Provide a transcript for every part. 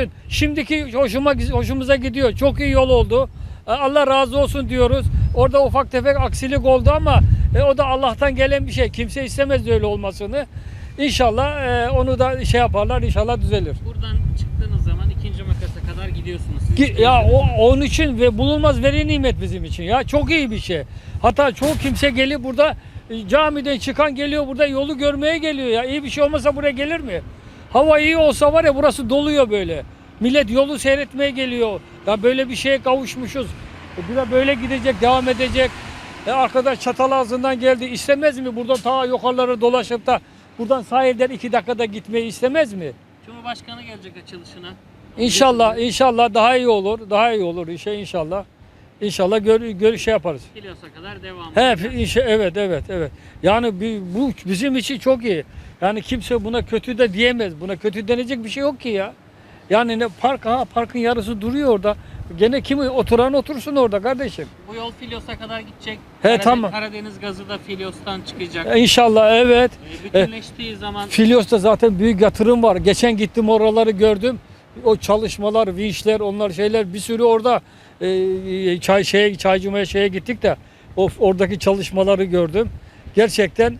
için şimdiki hoşuma hoşumuza gidiyor. Çok iyi yol oldu. Ee, Allah razı olsun diyoruz. Orada ufak tefek aksilik oldu ama e, o da Allah'tan gelen bir şey. Kimse istemez öyle olmasını. İnşallah e, onu da şey yaparlar. İnşallah düzelir. Buradan çıktığınız zaman ikinci makasa kadar gidiyorsunuz. Siz Ki- Ya o onun için ve bulunmaz veri nimet bizim için ya çok iyi bir şey. Hatta çoğu kimse gelip burada e, camiden çıkan geliyor burada yolu görmeye geliyor ya. İyi bir şey olmasa buraya gelir mi? Hava iyi olsa var ya burası doluyor böyle. Millet yolu seyretmeye geliyor. Ya böyle bir şeye kavuşmuşuz. E, Bir de böyle gidecek, devam edecek. E arkadaş çatal ağzından geldi. İstemez mi burada ta yukarılara dolaşıp da buradan sahilden iki dakikada gitmeyi istemez mi? Cumhurbaşkanı gelecek açılışına. İnşallah, inşallah daha iyi olur, daha iyi olur işe inşallah. İnşallah gör, gör şey yaparız. Kilosa kadar devam He, edeceğiz. inşa, evet, evet, evet. Yani bi- bu bizim için çok iyi. Yani kimse buna kötü de diyemez. Buna kötü denecek bir şey yok ki ya. Yani ne park ha parkın yarısı duruyor orada. Gene kimi oturan otursun orada kardeşim. Bu yol Filyos'a kadar gidecek. He, Karadeniz, tamam. Karadeniz gazı da Filyos'tan çıkacak. E, İnşallah evet. Ee, Bütünleştiği zaman Filyos'ta zaten büyük yatırım var. Geçen gittim oraları gördüm. O çalışmalar, vinçler, onlar şeyler bir sürü orada e, çay şeye çaycımaya şeye gittik de o oradaki çalışmaları gördüm. Gerçekten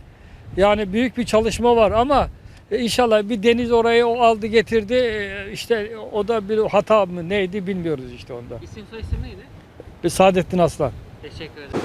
yani büyük bir çalışma var ama e, inşallah bir deniz orayı o aldı getirdi. E, işte o da bir hata mı neydi bilmiyoruz işte onda. isim soy isim neydi? Bir Saadettin Aslan. Teşekkür ederim.